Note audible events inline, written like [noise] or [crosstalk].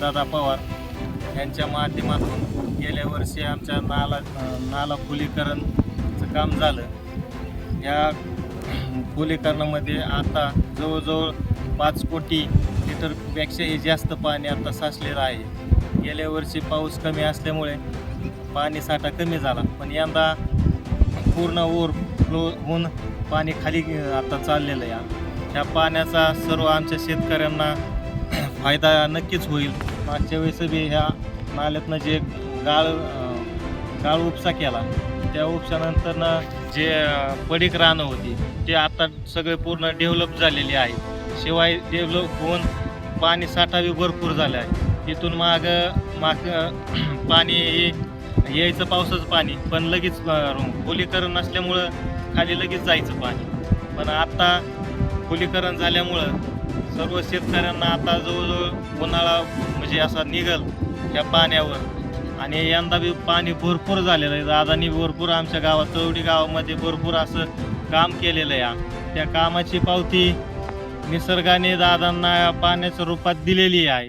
दादा पवार यांच्या माध्यमातून गेल्या वर्षी आमच्या नाला नाला खुलीकरणचं काम झालं. या खुलीकरणामध्ये आता जवळजवळ पाच कोटी लिटरपेक्षाही जास्त पाणी आता साचलेलं आहे. गेल्या वर्षी पाऊस कमी असल्यामुळे पाणी साठा कमी झाला पण यंदा पूर्ण ओव्हर फ्लो होऊन पाणी खाली आता चाललेलं आहे. त्या पाण्याचा सर्व आमच्या शेतकऱ्यांना [coughs] फायदा नक्कीच होईल. मागच्या वेळेस बी ह्या नाल्यातनं जे गाळ गाळ उपसा केला त्या उपसानंतरनं जे पडीक रानं होती ते आता सगळे पूर्ण डेव्हलप झालेली आहे. शिवाय डेव्हलप होऊन पाणी साठावी भरपूर झाले आहे. तिथून माग माग [clears throat] पाणी हे यायचं पावसाचं पाणी पण लगेच खोलीकरण नसल्यामुळं खाली लगेच जायचं पाणी. पण आत्ता खोलीकरण झाल्यामुळं सर्व शेतकऱ्यांना आता जवळजवळ उन्हाळा म्हणजे असा निघल या पाण्यावर. आणि यंदा बी पाणी भरपूर झालेलं आहे. दादानी भरपूर आमच्या गावात चौडी गावामध्ये भरपूर असं काम केलेलं आहे. त्या कामाची पावती निसर्गाने दादांना पाण्याच्या रूपात दिलेली आहे.